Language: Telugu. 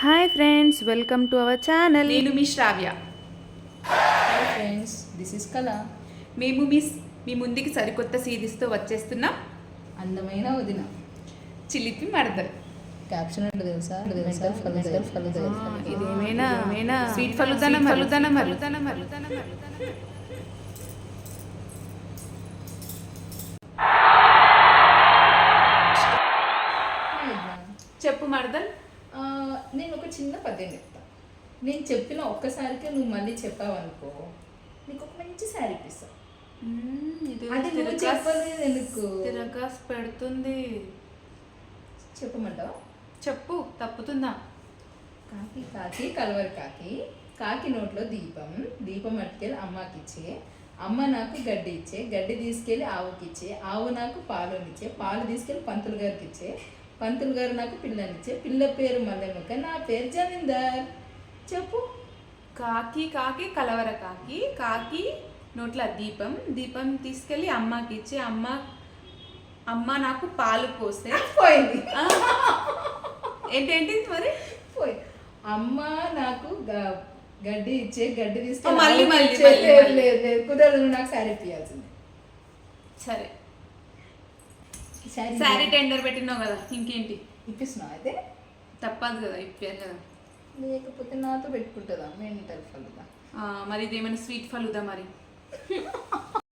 Hi friends welcome to our channel. నేను మీ Shravya. Hi friends this is Kala. మేము మీ మీ ముందుకి సరికొత్త సీరీస్తో వచ్చేస్తున్నాం. అందమైన వదిన. చిలిపి మరదలు. క్యాప్షన్ అంటే తెలుసా? మెంటల్ ఫలుదా ఫలుదా ఇదేమైనా? ఏమైనా స్వీట్ ఫలుదన మరుదన మరుదన మరుదన చెప్పు మరదల్. నేను ఒక చిన్న పద్యం చెప్తా. నేను చెప్పిన ఒక్కసారికే నువ్వు మళ్ళీ చెప్పావనుకో నీకు ఒక మంచి శారీ ఇప్పిస్తా. అది నువ్వు చెప్పలేదు ఎందుకు? తిరగాస్ పెడుతుంది. చెప్పమంటావా? చెప్పు తప్పుతుందా? కాకి కాకి కలవరి కాకి కాకి నోట్లో దీపం దీపం అట్టుకెళ్ళి అమ్మకి ఇచ్చే అమ్మ నాకు గడ్డి ఇచ్చే గడ్డి తీసుకెళ్ళి ఆవుకి ఇచ్చే ఆవు నాకు పాలునిచ్చే పాలు తీసుకెళ్ళి పంతులు గారికి ఇచ్చే పంతులు గారు నాకు పిల్లనిచ్చే పిల్ల పేరు మల్లెమ్మక నా పేరు జమీందార్. చెప్పు. కాకి కాకి కలవర కాకి కాకి నోట్ల దీపం దీపం తీసుకెళ్ళి అమ్మకి ఇచ్చి అమ్మ అమ్మ నాకు పాలు పోస్తే పోయింది. ఏంటేంటి మరి? పోయి. అమ్మ నాకు గడ్డి ఇచ్చే గడ్డి తీసుకెళ్ళి మళ్ళీ, మళ్ళీ, లేదు. లేదు, కుదరదు నాకు ఇప్పించాల్సింది సరే. శారీ టెండర్ పెట్టినావు కదా ఇంకేంటి? ఇప్పిస్తున్నావు అయితే? తప్పదు కదా ఇప్పారు కదా. లేకపోతే నాతో పెట్టుకుంటుందా? మెంటల్ ఫలుదా మరి ఇదేమైనా స్వీట్ ఫలుదా మరి?